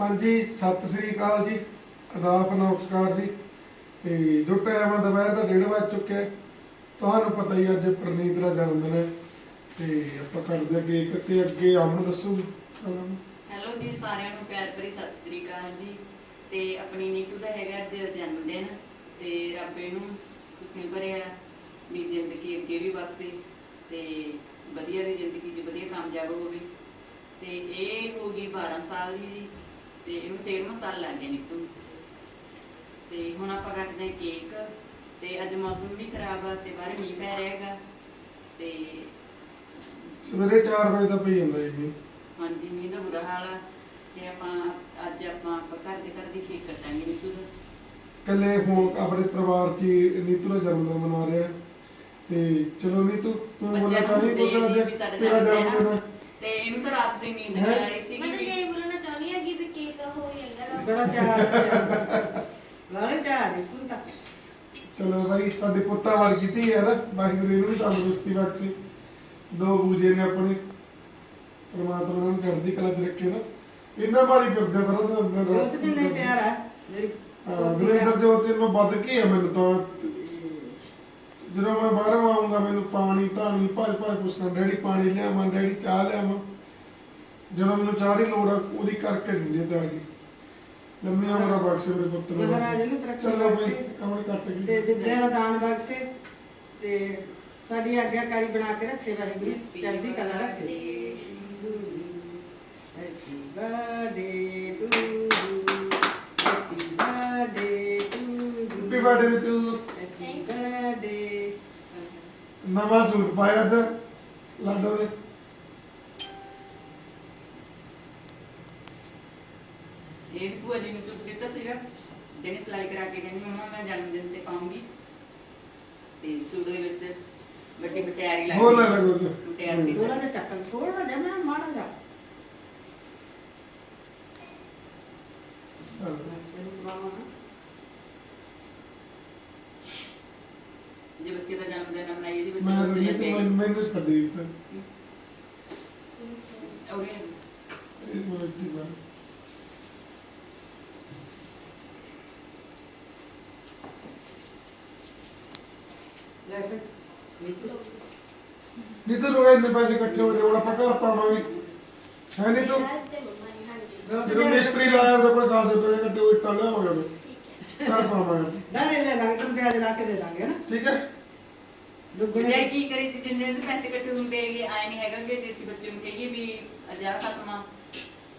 ਹਾਂਜੀ ਸਤਿ ਸ੍ਰੀ ਅਕਾਲ ਜੀ। ਆਦਾਬ ਨਮਸਕਾਰ ਜੀ। ਤੇ ਜੋ ਟਾਈਮ ਆ ਦੁਪਹਿਰ ਦਾ ਡੇਢ ਵੱਜ ਚੁੱਕਿਆ। ਤੁਹਾਨੂੰ ਪਤਾ ਹੀ ਅੱਜ ਪ੍ਰਨੀਤ ਦਾ ਜਨਮ ਦਿਨ ਹੈ। ਤੇ ਆਪਾਂ ਕਰਦੇ ਕੇਕ ਤੇ ਅੱਗੇ ਦੱਸੂਗੀ ਅਮਨ। ਹੈਲੋ ਜੀ। ਸਾਰਿਆਂ ਨੂੰ ਪਿਆਰ ਭਰੀ ਸਤਿ ਸ੍ਰੀ ਅਕਾਲ ਜੀ। ਤੇ ਆਪਣੀ ਨੀਤੂ ਦਾ ਹੈਗਾ ਅੱਜ ਜਨਮ ਦਿਨ। ਤੇ ਰੱਬ ਇਹਨੂੰ ਖੁਸ਼ੀਆਂ ਭਰਿਆ ਦੀ ਜ਼ਿੰਦਗੀ ਅੱਗੇ ਵੀ ਵਸਦੇ ਤੇ ਵਧੀਆ ਦੀ ਜ਼ਿੰਦਗੀ 'ਚ ਵਧੀਆ ਕਾਮਯਾਬ ਹੋਵੇ। ਤੇ ਇਹ ਹੋ ਗਈ 12 ਸਾਲ ਦੀ ਜੀ। ਤੇ ਇਹਨੂੰ 13ਵਾਂ ਸਾਲ ਲੱਗ ਗਿਆ ਨੀਤੂ ਨੂੰ। ਤੇ ਹੁਣ ਆਪਾਂ ਕੱਟਦੇ ਕੇਕ ਤੇ ਅੱਜ ਮੌਸਮ ਵੀ ਖਰਾਬ ਆ ਤੇ ਬਾਹਰ ਮੀਂਹ ਪੈ ਰਿਹਾ ਹੈਗਾ ਤੇ ਸਵੇਰੇ 4 ਵਜੇ ਦਾ ਪਈ ਜਾਂਦਾ ਜੀ। ਹਾਂਜੀ ਮੀਂਹ ਦਾ ਬੁਰਾ ਹਾਲ ਆ ਤੇ ਆਪਾਂ ਅੱਜ ਆਪਾਂ ਆਪਾਂ ਘਰ ਦੇ ਘਰ ਦੀ ਕੇਕ ਕੱਟਾਂਗੇ ਨੀਤੂ ਦਾ ਇਕੱਲੇ ਹੁਣ ਆਪਣੇ ਪਰਿਵਾਰ 'ਚ ਹੀ ਨੀਤੂ ਦਾ ਜਨਮ ਦਿਨ ਮਨਾ ਰਹੇ ਆ ਤੇ ਚਲੋ ਨੀਤੂ ਤੂੰ ਬੱਚਿਆਂ ਨੂੰ ਕੁਛ ਅੱਜ ਵੀ ਸਾਡਾ ਤੇਰਾ ਜਨਮ ਦਿਨ ਤੇ ਇਹਨੂੰ ਤਾਂ ਰਾਤ ਦੀ ਨੀਂਦ ਨਹੀਂ? ਆ ਰਹੀ ਸੀ ਮੈਂ ਤਾਂ ਇਹ ਬੋਲਣਾ ਚਾਹੁੰਦੀ ਹਾਂ ਕਿ ਵੀ ਕੇਕ ਹੋ ਚਾਹ ਚਾਹ ਨਹੀਂ ਤੂੰ ਤਾਂ। ਚਲੋ ਭਾਈ ਸਾਡੇ ਪੁੱਤਾਂ ਵਰਗੀ ਧੀ ਹੈ ਨਾ ਵਾਹਿਗੁਰੂ ਇਹਨੂੰ ਵੀ ਤੰਦਰੁਸਤੀ ਬਖਸ਼ੇ। ਦੋ ਬੂਜੇ ਨੇ ਆਪਣੇ ਪਰਮਾਤਮਾ ਨੂੰ ਚੜ੍ਹਦੀ ਕਲਾ ਚ ਰੱਖੇ ਨਾ। ਇਹਨਾਂ ਬਾਰੀ ਫਿਰਦੇ ਤਰ੍ਹਾਂ ਦਾ ਅੰਦਰ ਜੋਤ ਦੇ ਨੇ ਪਿਆਰ ਆ ਮੇਰੀ ਦਵਿੰਦਰ ਜੋਤ ਨੂੰ ਵੱਧ ਕੀ ਹੈ ਮੈਨੂੰ ਤਾਂ? ਜਦੋਂ ਮੈਂ ਬਾਹਰੋਂ ਆਉਂਗਾ ਮੈਨੂੰ ਪਾਣੀ ਧਾਣੀ ਭਰ ਭਰ ਪੁੱਛਣਾ ਡੈਡੀ ਪਾਣੀ ਲਿਆਵਾਂ ਡੈਡੀ ਚਾਹ ਲਿਆਵਾਂ। ਜਦੋਂ ਮੈਨੂੰ ਚਾਹ ਦੀ ਲੋੜ ਆ ਉਹਦੀ ਕਰਕੇ ਦਿੰਦੇ ਤਾਂ ਜੀ ਲੰਮੀ ਉਮਰ ਬਖਸ਼ੇ ਮੇਰੇ ਪੁੱਤ ਨੂੰ। ਮਹਾਰਾਜ ਨੂੰ ਤਰੱਕੀ ਚਲੋ ਬਈ ਬਖਸ਼ੇ। ਕਮਲ ਕੱਟ ਤੇ ਗਈ ਵਿਦਿਆ ਦਾ ਦਾਨ ਬਖਸ਼ੇ। ਤੇ ਸਾਡੀ ਆਗਿਆਕਾਰੀ ਬਣਾ ਕੇ ਰੱਖੇ ਵਾਹਿਗੁਰੂ ਚੜ੍ਹਦੀ ਕਲਾ ਰੱਖੇ। Happy birthday to you happy birthday to you happy birthday happy birthday ਨਵਾਂ ਸੂਟ ਪਾਇਆ ਅੱਜ ਲਾਡੋ ਨੇ ਇਹ ਦੀ ਭੂਆ ਜੀ ਨੂੰ ਚੁੱਪ ਦਿੱਤਾ ਸੀਗਾ ਜਿਹਨੇ ਸਿਲਾਈ ਕਰਾ ਕੇ ਕਹਿੰਦੀ ਮੰਮਾ ਮੈਂ ਜਨਮ ਦਿਨ ਤੇ ਪਾਉਂਗੀ ਤੇ ਦੇ ਵਿੱਚ ਵੱਡੀ ਮਟਿਆਰੀ ਲੱਗ ਹੋਰ ਲੈ ਲੈ ਕੋਈ ਮਟਿਆਰੀ ਦੀ। ਥੋੜਾ ਜਿਹਾ ਚੱਕਰ ਥੋੜਾ ਜਿਹਾ ਮੈਂ ਮਾੜਾ ਜਿਹਾ। ਜੇ ਬੱਚੇ ਦਾ ਜਨਮ ਦਿਨ ਮਨਾਈ ਇਹਦੀ ਮੈਂ ਬੱਚੇ ਨੂੰ ਸਜਾ ਮੈਨੂੰ ਮੈਨੂੰ ਛੱਡੀ ਦਿੱਤਾ। ਔਰੇ ਇਹ। ਮੋਟੀ ਬਾਤ ਨੀਤੂ ਤਾਂ ਰੋਏ ਇੰਨੇ ਪੈਸੇ ਇਕੱਠੇ ਹੋਏ ਨੇ ਹੁਣ ਆਪਾਂ ਘਰ ਪਾਵਾਂਗੇ। ਹੈ ਨਹੀਂ ਤੂੰ? ਤੇ ਨੇ ਜਦੋਂ ਦੇ ਮਿਸਤਰੀ ਲਾਇਆ ਤਾਂ ਆਪਣੇ ਖਾਸੇ ਪੈਸੇ ਇਕੱਠੇ ਹੋਏ ਇੱਟਾਂ ਲਿਆਵਾਂਗੇ ਹੈ। ਘਰ ਪਾਵਾਂਗੇ। ਦਾਣੇ ਲੈ ਲਾਂਗੇ ਤੈਨੂੰ ਵਿਆਜ ਲਾ ਕੇ ਦੇ ਦਾਂਗੇ ਨਾ? ਠੀਕ ਹੈ। ਦੁੱਗਣੇ। ਜੇ ਕੀ ਕਰੀ ਸੀ ਜਿੰਨੇ ਦੇ ਪੈਸੇ ਇਕੱਠੇ ਹੁੰਦੇ ਹੈਗੇ ਆਏ ਨਹੀਂ ਹੈਗਾ ਕਿ ਅਸੀਂ ਬੱਚੇ ਨੂੰ ਕਹੀਏ ਵੀ ਅਜਾ ਖਤਮਾ।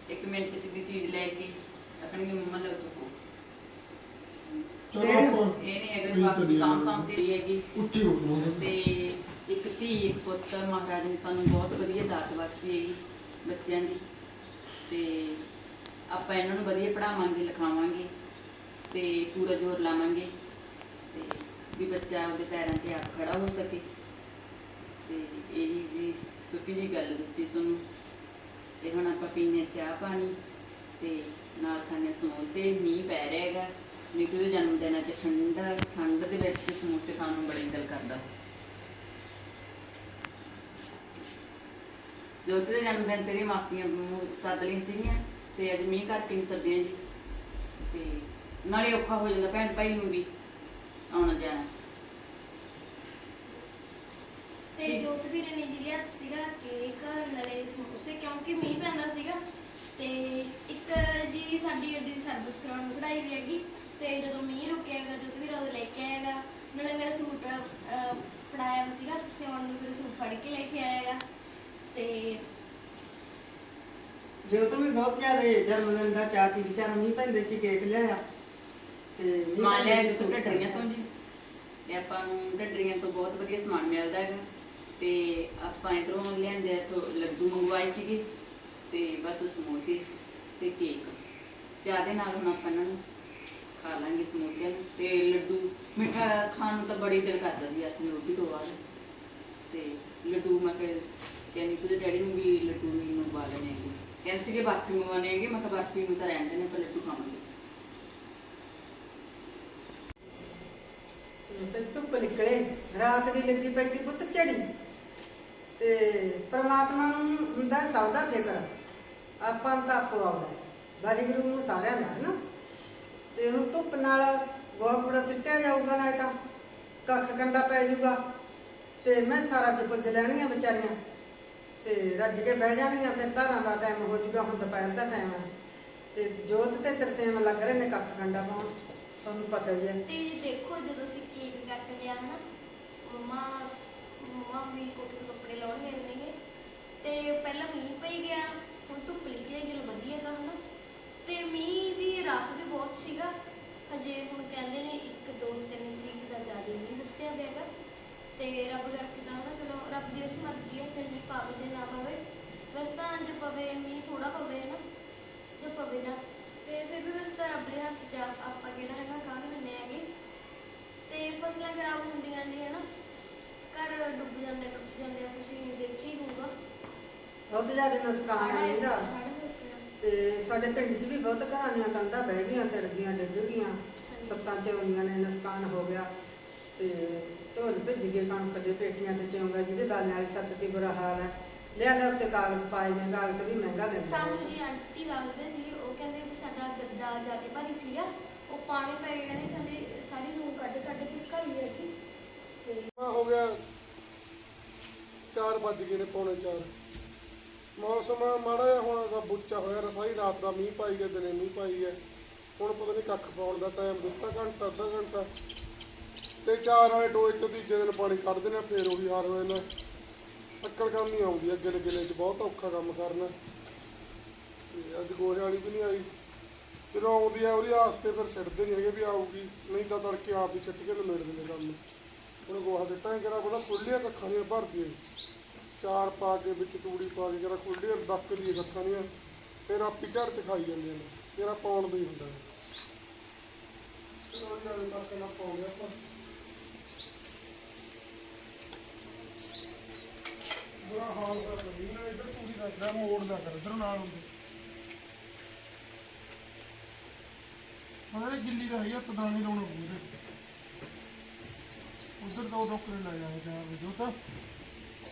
ਇੱਕ ਮਿੰਟ ਚ ਦੀ ਚੀਜ਼ ਲੈ ਕੇ ਆਪਣੀ ਮੰਮਾ ਲੈ ਚੁੱਕੋ। ਚਲੋ ਆਪਾਂ ਇਹ ਨਹੀਂ ਹੈਗਾ ਬਾਕੀ। ਸਾਮ ਸਾਮ ਤੇ ਹੀ ਹੈਗੀ। ਉੱਚੀ ਬੋਲੋ ਤੇ ਇੱਕ ਧੀ ਇੱਕ ਪੁੱਤ ਮਹਾਰਾਜ ਨੇ ਸਾਨੂੰ ਬਹੁਤ ਵਧੀਆ ਦਾਤ ਬਖਸ਼ੀ ਹੈਗੀ ਬੱਚਿਆਂ ਦੀ। ਤੇ ਆਪਾਂ ਇਹਨਾਂ ਨੂੰ ਵਧੀਆ ਪੜਾਵਾਂਗੇ ਲਿਖਾਵਾਂਗੇ ਤੇ ਪੂਰਾ ਜ਼ੋਰ ਲਾਵਾਂਗੇ ਤੇ ਵੀ ਬੱਚਾ ਉਹਦੇ ਪੈਰਾਂ ਤੇ ਆਪ ਖੜਾ ਹੋ ਸਕੇ। ਤੇ ਇਹੀ ਜੀ ਸੁੱਕੀ ਜੀ ਗੱਲ ਦੱਸੀ ਤੁਹਾਨੂੰ। ਤੇ ਹੁਣ ਆਪਾਂ ਪੀਨੇ ਚਾਹ ਪਾਣੀ ਤੇ ਨਾਲ ਖਾਣੇ ਸਮੋਸੇ ਮੀਂਹ ਪੈ ਰਿਹਾ ਹੈਗਾ। ਨਿੱਕੂ ਦੇ ਜਨਮ ਦਿਨ ਅੱਜ ਠੰਡਾ, ਠੰਡ ਦੇ ਵਿੱਚ ਸਮੋਸੇ ਖਾਣ ਨੂੰ ਬੜਾ ਦਿਲ ਕਰਦਾ। ਜੋਤੀ ਦੇ ਜਨਮ ਦਿਨ ਤੇਰੀ ਮਾਸੀਆਂ ਨੂੰ ਸੱਦ ਲਈ ਸੀਗੀਆਂ ਤੇ ਅੱਜ ਮੀਂਹ ਕਰਕੇ ਨਹੀਂ ਸੱਦਿਆ ਜੀ। ਤੇ ਨਾਲੇ ਔਖਾ ਹੋ ਜਾਂਦਾ ਭੈਣ ਭਾਈ ਨੂੰ ਵੀ ਆਉਣਾ ਜਾਣਾ। ਤੇ ਜੋਤ ਵੀਰੇ ਨੇ ਜੀ ਲਿਆ ਸੀਗਾ ਕੇਕ, ਨਾਲੇ ਸਮੋਸੇ, ਕਿਉਂਕਿ ਮੀਂਹ ਪੈਂਦਾ ਸੀਗਾ। ਤੇ ਇੱਕ ਜੀ ਸਾਡੀ ਗੱਡੀ ਦੀ ਸਰਵਿਸ ਕਰਾਉਣ ਨੂੰ ਕਢਾਈ ਵੀ ਹੈਗੀ। ਤੇ ਜਦੋਂ ਮੀਂਹ ਰੁਕਿਆਗਾ ਜੋਤ ਵੀਰਾ ਉਹ ਲੈ ਕੇ ਆਏਗਾ ਨਾਲੇ ਮੇਰਾ ਸੂਟ ਅਹ, ਫੜਾਇਆ ਹੋਇਆ ਸੀਗਾ ਸਿਉਣ ਨੂੰ ਫਿਰ ਸੂਟ ਫੜ ਕੇ ਲੈ ਕੇ ਆਏਗਾ ਤੇ ਜੋਤ ਵੀ ਬਹੁਤ ਜ਼ਿਆਦਾ ਜਨਮ ਦਿਨ ਦਾ ਚਾਹਤੀ ਵਿਚਾਰਾ ਮੀਂਹ ਪੈਂਦੇ ਚ ਕੇਕ ਲਿਆਇਆ ਤੇ ਮੀਂਹ ਸਮਾਨ ਲਿਆ ਪੈਂਦੇ ਚ ਸੂਟ ਢੱਡਰੀਆਂ ਤੋਂ ਜੀ। ਤੇ ਆਪਾਂ ਨੂੰ ਢੱਡਰੀਆਂ ਤੋਂ ਬਹੁਤ ਵਧੀਆ ਸਮਾਨ ਮਿਲਦਾ ਹੈਗਾ। ਤੇ ਆਪਾਂ ਇਧਰੋਂ ਲਿਆਂਦੇ ਆ ਤੋਂ ਲੱਡੂ ਮੰਗਵਾਏ ਸੀਗੇ। ਤੇ ਬਸ ਸਮੋਸੇ ਤੇ ਕੇਕ। ਚਾਹ ਦੇ ਨਾਲ ਹੁਣ ਆਪਾਂ ਇਹਨਾਂ ਨੂੰ ਖਾ ਲਾਂਗੇ ਸਮੋਸਿਆਂ ਨੂੰ, ਤੇ ਲੱਡੂ, ਮਿੱਠਾ ਖਾਣ ਨੂੰ ਤਾਂ ਬੜੀ ਦਿਲ ਕਰਦਾ ਜੀ ਅਸੀਂ ਰੋਟੀ ਤੋਂ ਬਾਅਦ। ਤੇ ਲੱਡੂ ਮੈਂ ਕਿ ਕਹਿੰਦੀ ਤੁझे ਡੈਡੀ ਨੂੰ ਵੀ ਲੱਡੂ ਵੀ ਮੰਗਵਾ ਲੈਣੇ ਹੈਗੇ। ਕਹਿੰਦੇ ਸੀਗੇ ਬਰਫੀ ਮੰਗਵਾਉਣੇ ਹੈਗੇ, ਮੈਂ ਕਿਹਾ ਬਰਫੀ ਨੂੰ ਤਾਂ ਰਹਿਣ ਦੇਣੇ ਪਰ ਲੱਡੂ ਖਾਵਾਂਗੇ। ਤੇ ਧੁੱਪ ਨਿਕਲੇ, ਰਾਤ ਦੀ ਲੱਗੀ ਪਈ ਤੀ ਪੁੱਤ ਝੜੀ। ਤੇ ਪ੍ਰਮਾਤਮਾ ਨੂੰ ਹੁੰਦਾ ਸਭ ਦਾ ਫਿਕਰ, ਆਪਾਂ ਨੂੰ ਤਾਂ ਆਪੋ ਆਉਂਦਾ ਵਾਹਿਗੁਰੂ ਨੂੰ ਸਾਰਿਆਂ ਦਾ, ਹੈ ਨਾ? ਤੇ ਹੁਣ ਧੁੱਪ ਨਾਲ ਗੋਹਾ ਕੂੜਾ ਸਿੱਟਿਆ ਜਾਊਗਾ ਨਾ ਤਾਂ ਕੱਖ ਕੰਡਾ ਪੈ ਜਾਊਗਾ। ਤੇ ਮੈਂ ਸਾਰਾ ਤੇ ਪੁੱਜ ਵਿਚਾਰੀਆਂ। ਤੇ ਰੱਜ ਕੇ ਬਹਿ ਜਾਣਗੀਆਂ ਫਿਰ ਧਾਰਾਂ ਦਾ ਟਾਈਮ ਹੋ ਜਾਊਗਾ ਹੁਣ ਦੁਪਹਿਰ ਦਾ ਟਾਈਮ ਹੈ ਤੇ ਜੋਤ ਤੇ ਤਰਸੇਮ ਲੱਗ ਰਹੇ ਨੇ ਕੱਖ ਕੰਡਾ ਪਾਉਣ ਤੁਹਾਨੂੰ ਪਤਾ ਹੀ ਹੈ। ਤੇ ਦੇਖੋ ਜਦੋਂ ਅਸੀਂ ਕੇਕ ਕੱਟ ਲਿਆ ਹਨਾ ਮਮਾ ਮਮਾ ਵੀ ਕੋਠੇ ਕੱਪੜੇ ਲਾਉਣ ਗਏ ਤੇ ਪਹਿਲਾਂ ਮੀਂਹ ਪਈ ਗਿਆ ਹੁਣ ਧੁੱਪ ਨਿਕਲੀ ਹੈ, ਵਧੀਆ ਗਾ ਹਨਾ ਤੇ ਮੀਂਹ ਦੀ ਰਾਤ ਵੀ ਬਹੁਤ ਸੀਗਾ। ਹਜੇ ਹੁਣ ਕਹਿੰਦੇ ਨੇ 1 2 3 ਤਰੀਕ ਦਾ ਜ਼ਿਆਦਾ ਮੀਂਹ ਦੱਸਿਆ ਹੋਇਆਗਾ ਤੇ ਰੱਬ ਕਰਕੇ ਤਾਂ ਹਨਾ ਚਲੋ ਰੱਬ ਦੀ ਇਸ ਮਰਜ਼ੀ ਹੈ ਮੀਂਹ ਪਾਵੇ ਚਾਹੇ ਨਾ ਪਵੇ। ਵੈਸੇ ਤਾਂ ਜੇ ਪਵੇ ਮੀਂਹ ਥੋੜਾ ਪਵੇ ਨਾ ਜੋ ਪਵੇ ਨਾ ਤੇ ਫਿਰ ਵੀ ਵੈਸੇ ਤਾਂ ਰੱਬ ਦੇ ਹੱਥ 'ਚ ਆਪਾਂ ਕਿਹੜਾ ਹੈਗਾ ਕਾਹ ਦਿੰਦੇ ਹੈਗੇ। ਤੇ ਫਸਲਾਂ ਖਰਾਬ ਹੁੰਦੀਆਂ ਨੇ ਹਨਾ। ਘਰ ਡੁੱਬ ਜਾਂਦੇ ਟੁੱਟ ਜਾਂਦੇ ਆ ਤੁਸੀਂ ਦੇਖਿਆ ਹੀ ਹੋਊਗਾ। ਬਹੁਤ ਜ਼ਿਆਦਾ ਨੁਕਸਾਨ ਹੈ ਇਹਦਾ ਹੜ੍ਹ ਹੋਏ ਪਏ ਆ। ਤੇ ਸਾਡੇ ਪਿੰਡ 'ਚ ਵੀ ਬਹੁਤ ਘਰਾਂ ਦੀਆਂ ਕੰਧਾਂ ਬਹਿ ਗਈਆਂ ਤੜ ਗਈਆਂ ਡਿੱਗ ਗਈਆਂ ਸੱਤਾਂ ਚੌਂਦੀਆਂ ਨੇ ਨੁਕਸਾਨ ਹੋ ਗਿਆ। ਤੇ ਢੋਲ ਭਿੱਜ ਗਏ ਕਣਕ ਦੇ ਪੇਟੀਆਂ ਤੇ ਚੌਂਗਾ ਜਿਹਦੇ ਬਾਲਣ ਵਾਲੀ ਸੱਤ ਤੇ ਬੁਰਾ ਹਾਲ ਹੈ। ਲਿਆ ਲਿਆ ਉੱਤੇ ਕਾਗਜ਼ ਪਾਏ ਨੇ ਕਾਗਜ਼ ਵੀ ਮਹਿੰਗਾ ਮਿਲਦਾ ਸਾਨੂੰ ਜੀ ਆਂਟੀ ਦੱਸਦੇ ਸੀ ਉਹ ਕਹਿੰਦੇ ਕਿ ਸਾਡਾ ਗੱਦਾ ਜ਼ਿਆਦਾ ਭਾਰੀ ਸੀਗਾ ਉਹ ਪਾਣੀ ਪੈ ਗਿਆ ਨੇ ਸਾਡੀ ਸਾਰੀ ਰੂਮ ਕੱਢ ਕੱਢ ਕੇ ਇਸ ਘਰ ਹੀ ਰੱਖੀ ਤੇ ਆ ਹੋ ਗਿਆ? 4 ਵੱਜ ਗਏ ਨੇ ਪੌਣੇ 4 ਮੌਸਮ ਮਾੜਾ ਜਿਹਾ ਹੁਣ ਦਾ ਬੁੱਚਾ ਹੋਇਆ, ਰਸਾਈ ਰਾਤ ਦਾ ਮੀਂਹ ਪਾਈ ਗਿਆ, ਦਿਨੇ ਮੀਂਹ ਪਾਈ ਗਿਆ। ਹੁਣ ਪਤਾ ਨਹੀਂ ਕੱਖ ਪਾਉਣ ਦਾ ਟਾਈਮ ਦਿੱਤਾ ਘੰਟਾ, ਅੱਧਾ ਘੰਟਾ। ਤੇ ਚਾਰ ਵਾਲੇ ਟੋਏ ਤੋਂ ਤੀਜੇ ਦਿਨ ਪਾਣੀ ਕੱਢਦੇ ਨੇ ਫੇਰ ਉਹੀ ਹਾਲ ਹੋ ਜਾਂਦਾ। ਅੱਕਲ ਕੰਮ ਨਹੀਂ ਆਉਂਦੀ ਅੱਗੇ ਲੱਗੇ ਚ ਬਹੁਤ ਔਖਾ ਕੰਮ ਕਰਨਾ। ਤੇ ਅੱਜ ਗੋਹੇ ਵਾਲੀ ਵੀ ਨਹੀਂ ਆਈ। ਜਦੋਂ ਆਉਂਦੀ ਆ, ਉਹਦੀ ਆਸਤੇ ਫਿਰ ਛੱਡਦੇ ਨਹੀਂ ਹੈਗੇ ਵੀ ਆਊਗੀ, ਨਹੀਂ ਤਾਂ ਤੜਕੇ ਆਪ ਹੀ ਸਿੱਟ ਕੇ ਨਿਮੇੜ ਦਿੰਦੇ ਕੰਮ। ਹੁਣ ਗੋਹਾ ਦਿੱਤਾ ਕਿਹੜਾ ਬੜਾ ਖੁੱਲੀਆਂ ਕੱਖਾਂ ਦੀਆਂ ਭਰਦੀ ਹੈ ਚਾਰ ਪਾ ਕੇ, ਵਿੱਚ ਤੂੜੀ ਪਾ ਕੇ ਕਿਹੜਾ ਖੁੱਲੀਆਂ ਡੱਕ ਦੀ ਕੱਖਾਂ ਦੀਆਂ, ਫਿਰ ਆਪੀ ਘਰ ਚ ਖਾਈ ਜਾਂਦੇ ਨੇ ਕਿਹੜਾ ਪਾਉਣ ਦਾ ਹੀ ਹੁੰਦਾ ਹੈ। ਚਲੋ ਜਾਣੇ ਕਰਕੇ ਨਾ ਪਾਉਂਦੇ ਆਪਾਂ। ਬੁਰਾ ਹਾਲ ਕਰ ਰਹੀ ਨਾ ਇੱਧਰ ਤੂੜੀ ਰੱਖਦਾ ਮੋੜ ਦਾ ਕਰ, ਇੱਧਰ ਨਾਲ ਹੁੰਦੇ। ਮਗਰ ਗਿੱਲੀ ਰਹੀ ਆ ਪਤਾ ਲਾਉਣਾ ਪੂਰੇ ਉਧਰ ਦੋ ਦੋ ਲੈ ਜਾਣੇ ਚਾਰ ਵਜੇ ਤਾਂ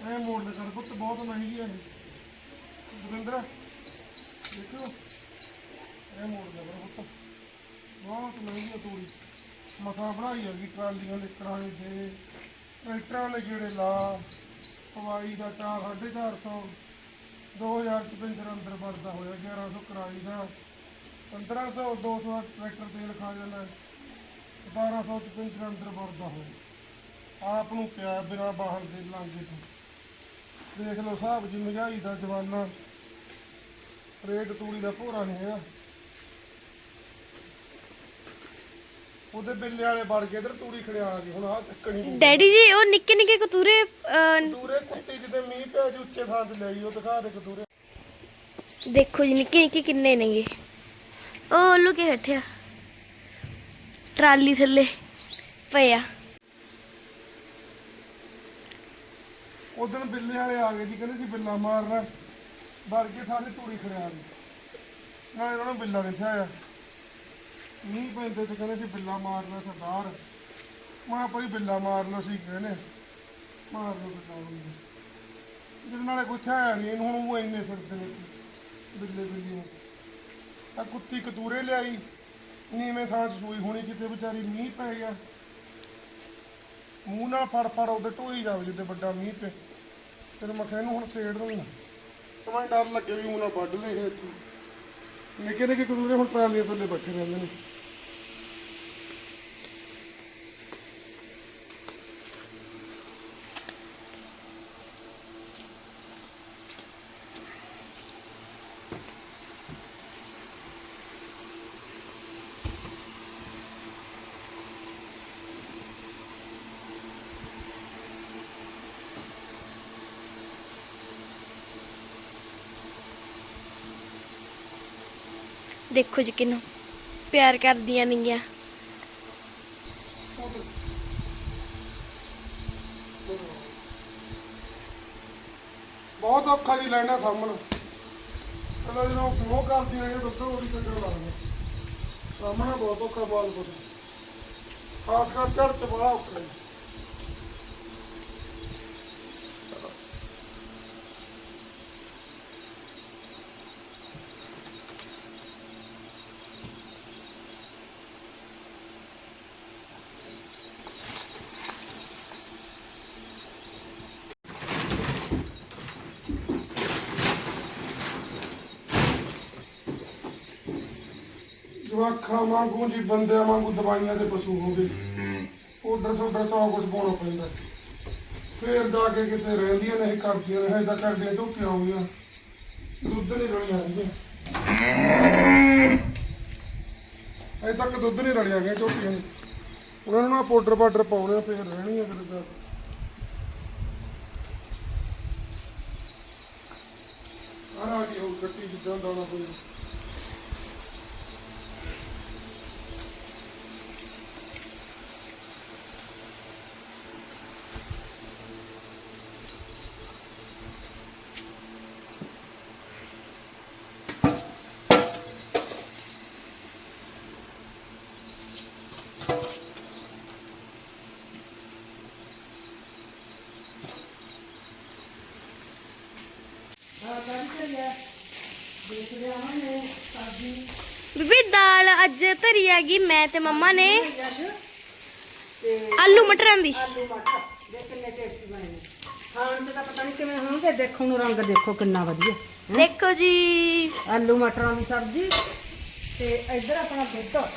ਇਹ ਮੋੜ ਦੇ ਕਰ ਪੁੱਤ ਬਹੁਤ ਮਹਿੰਗੀ ਹੈ ਇਹ। ਗੁਰਿੰਦਰ ਦੇਖੋ ਇਹ ਮੋੜ ਦੇ ਕਰ ਪੁੱਤ ਬਹੁਤ ਮਹਿੰਗੀ ਹੈ ਤੂੜੀ। ਮਸਾ ਬਣਾਈ ਹੈਗੀ ਟਰਾਲੀਆਂ ਦੇ ਕਰਾਏ ਦੇ ਟਰੈਕਟਰਾਂ ਦੇ ਜਿਹੜੇ ਲਾ, ਹਵਾਈ ਦਾ ਚਾਰ ਸਾਢੇ ਚਾਰ ਸੌ। 2000 ਚ ਪੈਂਜਰ ਅੰਦਰ ਵੜਦਾ ਹੋਇਆ 1100 ਕਰਾਈ ਦਾ। 1500 200 ਟਰੈਕਟਰ ਤੇਲ ਖਾ ਜਾਂਦਾ। ਹੈ। 1200 ਚ ਪੈਂਜਰ ਅੰਦਰ ਵੜਦਾ ਹੋਇਆ। ਆਪ ਨੂੰ ਪਿਆ ਬਿਨਾ ਬਾਹਰ ਦੇ ਲਾਂਗੇ ਤੋਂ। ਦੇਖ ਲਓ ਸਾਹਿਬ ਜੀ ਮਹਿੰਗਾਈ ਦਾ ਜਵਾਨਾ ਰੇਟ ਤੂੜੀ ਦਾ ਭੋਰਾ ਨਹੀਂ ਹੈਗਾ। ਉਹਦੇ ਬਿੱਲੇ ਵਾਲੇ ਵੜ ਕੇ ਇਧਰ ਤੂੜੀ ਖੜਿਆ ਆ ਗਈ ਹੁਣ ਆ ਚੱਕਣੀ। ਡੈਡੀ ਜੀ ਉਹ ਨਿੱਕੇ ਨਿੱਕੇ ਕਤੂਰੇ ਕਤੂਰੇ ਕੁੱਤੀ ਕਿਤੇ ਮੀਂਹ ਪਿਆ ਜੀ ਉੱਚੇ ਥਾਂ ਤੇ ਲਈ ਉਹ ਦਿਖਾ ਦੇ ਕਤੂਰੇ। ਦੇਖੋ ਜੀ ਨਿੱਕੇ ਨਿੱਕੇ ਕਿੰਨੇ ਨੇਗੇ। ਉਹ ਲੁਕੇ ਬੈਠਿਆ ਟਰਾਲੀ ਥੱਲੇ ਪਿਆ। ਉਦੋਂ ਬਿੱਲੇ ਵਾਲੇ ਆ ਗਏ ਜੀ ਕਹਿੰਦੇ ਸੀ ਬਿੱਲਾ ਮਾਰਨਾ। ਵੜ ਕੇ ਸਾਰੇ ਤੂੜੀ ਖੜਿਆ ਗਈ ਨਾ ਇਹਨਾਂ ਨੂੰ ਬਿੱਲਾ ਦੇਖਿਆ ਆ ਮੀਂਹ ਪੈਂਦੇ ਤੇ ਕਹਿੰਦੇ ਸੀ ਬਿੱਲਾ ਮਾਰਨਾ ਸਰਦਾਰ। ਮੈਂ ਭਾਈ ਬਿੱਲਾ ਮਾਰਨਾ ਸੀ ਕਹਿੰਦੇ ਮਾਰ ਲਓ ਬਿੱਲਾ ਉਹਨੂੰ ਜਿਹਦੇ ਨਾਲੇ ਕੋਈ ਥਿਆ ਨਹੀਂ ਹੁਣ ਉਹ ਇੰਨੇ ਫਿਰਦੇ ਨੇ, ਬਿੱਲੇ ਬਿੱਲੀ ਨੂੰ ਆ ਕੁੱਤੀ ਕਤੂਰੇ ਲਿਆਈ। ਨੀਵੇਂ ਥਾਂ 'ਚ ਸੂਈ ਹੋਣੀ ਕਿਤੇ ਵਿਚਾਰੀ ਮੀਂਹ ਪੈ ਗਿਆ। ਮੂੰਹ ਨਾਲ ਫੜ ਫੜ ਉਹਦੇ ਢੋਈ ਜਾਵੇ ਜਿੱਦੇ ਵੱਡਾ ਮੀਂਹ ਤੇ ਫਿਰ ਮੈਂ ਨੂੰ ਹੁਣ ਸੇੜ ਦੂੰਗਾ ਮੈਨੂੰ ਡਰ ਲੱਗੇ ਵੀ ਹੁਣ ਵੱਢ ਲਏ ਇਹ ਇੱਥੇ। ਨਿੱਕੇ ਨਿੱਕੇ ਕਦੂਰੇ ਹੁਣ ਟਰਾਲੀਆਂ ਥੱਲੇ ਬੈਠੇ ਰਹਿੰਦੇ ਨੇ। ਦੇਖੋ ਜੀ ਕਿੰਨਾ ਪਿਆਰ ਕਰਦੀਆਂ ਨੇਗੀਆਂ। ਬਹੁਤ ਔਖਾ ਜੀ ਲੈਣਾ ਸਾਹਮਣਾ। ਪਹਿਲਾਂ ਜਦੋਂ ਫਲੋ ਕਰਦੀਆਂ ਇਹ ਦੱਸੋ ਉਹਦੀ ਚੱਕਰ ਲੱਗਦਾ ਸਾਹਮਣਾ ਬਹੁਤ ਔਖਾ ਬਾਲ ਕੋਲ ਖਾਸ ਕਰ ਝੜ ਤੇ ਬੜਾ ਔਖਾ ਜੀ। ਜਵਾਖਾਂ ਵਾਂਗੂ ਜੀ ਬੰਦਿਆਂ ਵਾਂਗੂ ਦਵਾਈਆਂ ਦੇ ਪਸ਼ੂ ਹੋ। ਗਏ ਉਧਰ ਸੌ ਕੁਝ ਪਾਉਣਾ ਪੈਂਦਾ ਫੇਰ ਜਾ ਕੇ ਕਿਤੇ ਰਹਿੰਦੀਆਂ ਨੇ ਇਹ ਕਰਦੀਆਂ ਨੇ ਹਜੇ ਤਾਂ ਕਰਦੀਆਂ ਝੋਟੀਆਂ ਹੋਈਆਂ ਦੁੱਧ ਨਹੀਂ ਰਲੀਆਂ ਹੈਗੀਆਂ। ਅਜੇ ਤੱਕ ਦੁੱਧ ਨਹੀਂ ਰਲੀਆਂ ਗਈਆਂ ਝੋਟੀਆਂ ਨੇ। ਉਹਨਾਂ ਨੂੰ ਨਾ ਪਾਊਡਰ ਪਾਊਡਰ ਪਾਉਣੇ ਫੇਰ ਰਹਿਣੀਆਂ ਫਿਰ ਤਾਂ ਆਹ ਕੀ ਹੋ ਕੱਟੀ ਜਿੱਦਾਂ ਦਾਣਾ ਕੋਈ? ਬੀਬੀ ਦਾਲ ਅੱਜ ਧਰੀ ਹੈਗੀ ਮੈਂ ਤੇ ਮੰਮਾ ਨੇ। ਆਲੂ ਮਟਰਾਂ ਦੀ। ਆਲੂ ਮਟਰ ਦੇ ਕਿੰਨੇ ਟੇਸਟੀ ਬਣੇ ਨੇ। ਖਾਣ ਚ ਤਾਂ ਪਤਾ ਨਹੀਂ ਕਿਵੇਂ ਹੋਣਗੇ ਦੇਖੋ ਨੂੰ ਰੰਗ ਦੇਖੋ ਕਿੰਨਾ ਵਧੀਆ। ਹੈਂ? ਦੇਖੋ ਜੀ। ਆਲੂ ਮਟਰਾਂ ਦੀ ਸਬਜ਼ੀ ਤੇ ਇੱਧਰ ਆਪਣਾ ਦੁੱਧ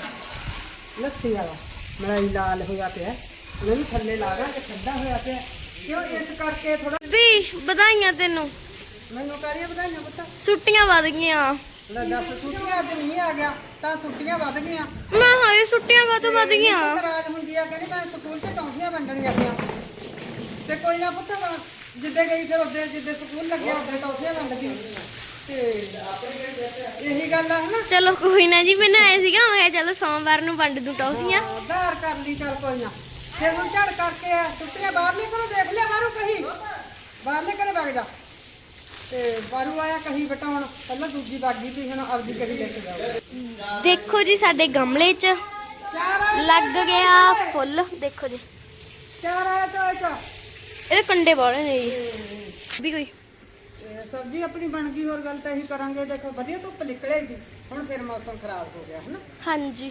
ਲੱਸੀ ਵਾਲਾ। ਮਲਾਈ ਲਾਲ ਹੋਇਆ ਪਿਆ। ਉਹਨੂੰ ਵੀ ਥੱਲੇ ਲਾ ਦਾਂ ਤੇ ਠੰਡਾ ਹੋਇਆ ਪਿਆ। ਕਿਉਂ ਇਸ ਕਰਕੇ ਥੋੜਾ ਬੀਬੀ ਵਧਾਈਆਂ ਤੈਨੂੰ। ਮੈਨੂੰ ਕਰੀਏ ਵਧਾਈਆਂ ਪੁੱਤ? ਛੁੱਟੀਆਂ ਵਧ ਗਈਆਂ। ਲੈ ਦੱਸ ਛੁੱਟੀਆਂ ਅੱਜ ਮੀਂਹ ਆ ਗਿਆ ਤਾਂ ਛੁੱਟੀਆਂ ਵੱਧ ਗਈਆਂ। ਮੈਂ ਹਾਏ ਛੁੱਟੀਆਂ ਕਾਹਤੋਂ ਵਧ ਗਈਆਂ। ਰਾਜ ਹੁੰਦੀ ਆ ਕਹਿੰਦੇ ਮੈਂ ਸਕੂਲ 'ਚ ਟੌਫੀਆਂ ਵੰਡਣੀਆਂ ਪਈਆਂ ਤੇ ਕੋਈ ਨਾ ਪੁੱਤ ਜਿੱਦੇ ਗਈ ਫਿਰ ਉਹਦੇ ਜਿੱਦੇ ਸਕੂਲ ਲੱਗਿਆ ਉਹਦੇ ਟੌਫੀਆਂ ਵੰਡਦੀ ਤੇ ਇਹੀ ਗੱਲ ਆ ਹਨਾ? ਚਲੋ ਕੋਈ ਨਾ ਜੀ ਮੈਨੂੰ ਐ ਸੀਗਾ ਮੈਂ ਚਲੋ ਸੋਮਵਾਰ ਨੂੰ ਵੰਡ ਦੂੰ ਟੌਫੀਆਂ ਆਧਾਰ ਕਰ ਲਈ ਚੱਲ ਕੋਈ ਨਾ। ਫਿਰ ਹੁਣ ਝੜ ਕਰਕੇ ਆ ਛੁੱਟੀਆਂ ਬਾਹਰਲੇ ਕਰੋ ਦੇਖ ਲਿਆ ਬਾਹਰੋਂ ਕਹੀਂ। ਬਾਹਰਲੇ ਕਰੇ ਵਗ ਜਾ। ਤੇ ਬਾਹਰੋਂ ਆਇਆ ਕਹੀਂ ਬਟਾਉਣ ਪਹਿਲਾਂ ਦੂਜੀ ਬਾਗੀ ਸੀ ਹੁਣ ਆਪਦੀ ਕਹੀ ਲੈ ਕੇ ਜਾਓ ਦੇਖੋ ਜੀ ਸਾਡੇ ਗਮਲੇ 'ਚ ਲੱਗ ਗਿਆ ਫੁੱਲ ਦੇਖੋ ਜੀ। ਚਾਰ ਆਇਆ ਇਹਦੇ ਕੰਡੇ ਬੋਲੇ ਨੇ ਜੀ। ਵੀ ਕੋਈ। ਤੇ ਸਬਜ਼ੀ ਆਪਣੀ ਬਣ ਗਈ ਹੋਰ ਗੱਲ ਤਾਂ ਇਹੀ ਕਰਾਂਗੇ ਦੇਖੋ ਵਧੀਆ ਧੁੱਪ ਨਿਕਲੇ ਜੀ ਹੁਣ ਫਿਰ ਮੌਸਮ ਖਰਾਬ ਹੋ ਗਿਆ ਹਨਾ? ਹਾਂਜੀ।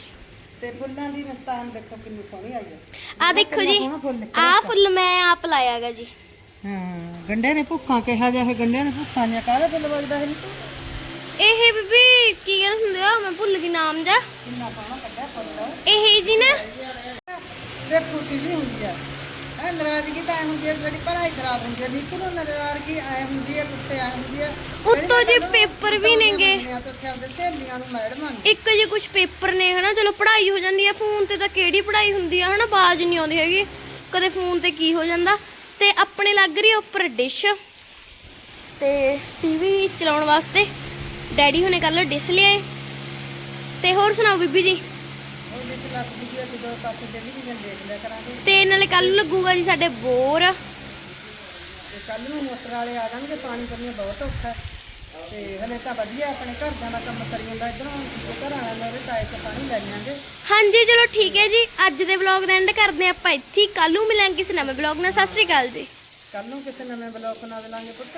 ਤੇ ਫੁੱਲਾਂ ਦੀ ਮਸਤਾਨ ਦੇਖੋ ਕਿੰਨੀ ਸੋਹਣੀ ਆਈ ਹੈ। ਆ ਦੇਖੋ ਜੀ ਆ ਫੁੱਲ ਮੈਂ ਆਪ ਲਾਇਆਗਾ ਜੀ। ਹਾਂ ਗੰਡੇ ਨੇ ਭੁੱਖਾਂ ਕਿਹਾ ਜਿਹਾ ਗੰਡਿਆਂ ਨੇ ਭੁੱਖਾਂ ਜਿਹਾ ਕਾਹਦਾ ਫੁੱਲ ਵੱਜਦਾ ਹੈ ਤੂੰ ਇਹ ਬੀਬੀ ਕੀ ਹੁੰਦੇ ਆ? ਮੈਂ ਭੁੱਲ ਗਈ ਨਾਮ ਜਾ ਕਿੰਨਾ ਸੋਹਣਾ ਕੱਢਿਆ ਫੁੱਲ ਇਹ ਜੀ ਨਾ। ਤੇ ਖੁਸ਼ੀ ਵੀ ਹੁੰਦੀ ਹੈ ਐ ਨਾਰਾਜ਼ਗੀ ਤਾਂ ਐ ਹੁੰਦੀ ਹੈ ਵੀ ਸਾਡੀ ਪੜ੍ਹਾਈ ਖਰਾਬ ਹੁੰਦੀ ਹੈ ਨੀਤੂ ਨੂੰ ਨਾਰਾਜ਼ਗੀ ਐ ਹੁੰਦੀ ਹੈ ਗੁੱਸੇ ਐ ਹੁੰਦੀ ਹੈ ਉੱਤੋਂ ਜੀ ਪੇਪਰ ਵੀ ਨੇਗੇ। ਤੇ ਉੱਥੇ ਆਪਦੇ ਸਹੇਲੀਆਂ ਨੂੰ ਮੈਡਮਾਂ ਨੂੰ ਇੱਕ ਜੇ ਕੁਝ ਪੇਪਰ ਨੇ ਹਨਾ ਚਲੋ ਪੜ੍ਹਾਈ ਹੋ ਜਾਂਦੀ ਹੈ ਫੋਨ ਤੇ ਤਾਂ ਕਿਹੜੀ ਪੜ੍ਹਾਈ ਹੁੰਦੀ ਆ ਹਨਾ ਬਾਜ ਨਹੀਂ ਆਉਂਦੀ ਹੈਗੀ। ਕਦੇ ਫੋਨ ਤੇ ਕੀ ਹੋ ਜਾਂਦਾ? ਤੇ ਆਪਣੇ ਲੱਗ ਰਹੀ ਉੱਪਰ ਡਿਸ਼ ਤੇ ਟੀਵੀ ਚਲਾਉਣ ਵਾਸਤੇ। ਡੈਡੀ ਹੁਣੇ ਕੱਲ ਡਿਸ਼ ਲਿਆਏ। ਤੇ ਹੋਰ ਸੁਣਾਓ ਬੀਬੀ ਜੀ? ਤੇ ਨਾਲੇ ਕੱਲ ਲੱਗੂਗਾ ਜੀ ਸਾਡੇ ਬੋਰ। ਕੱਲ ਨੂੰ ਮੋਟਰ ਵਾਲੇ ਆ ਜਾਣਗੇ ਪਾਣੀ ਕਰਨੀ ਬਹੁਤ ਔਖਾ ਹੈ। ਤੇ ਹਲੇ ਤਾਂ ਵਧੀਆ ਆਪਣੇ ਘਰਦਿਆਂ ਦਾ ਕੰਮ ਕਰੀ ਜਾਂਦਾ ਇਧਰੋਂ ਘਰ ਵਾਲਿਆਂ ਦਾ ਉਹਦੇ ਟਾਇਰ ਤੋਂ ਪਾਣੀ ਲੈ ਜਾਂਗੇ ਹਾਂਜੀ ਚਲੋ ਠੀਕ ਹੈ ਜੀ। ਅੱਜ ਦੇ ਵਲੌਗ ਦਾ ਐਂਡ ਕਰਦੇ ਹਾਂ ਆਪਾਂ ਇੱਥੇ ਕੱਲ ਨੂੰ ਮਿਲਾਂਗੇ ਕਿਸੇ ਨਵੇਂ ਵਲੌਗ ਨਾਲ। ਸਤਿ ਸ਼੍ਰੀ ਅਕਾਲ ਜੀ। ਕੱਲ ਨੂੰ ਕਿਸੇ ਨਵੇਂ ਬਲੌਗ ਨਾਲ ਮਿਲਾਂਗੇ ਪੁੱਤ।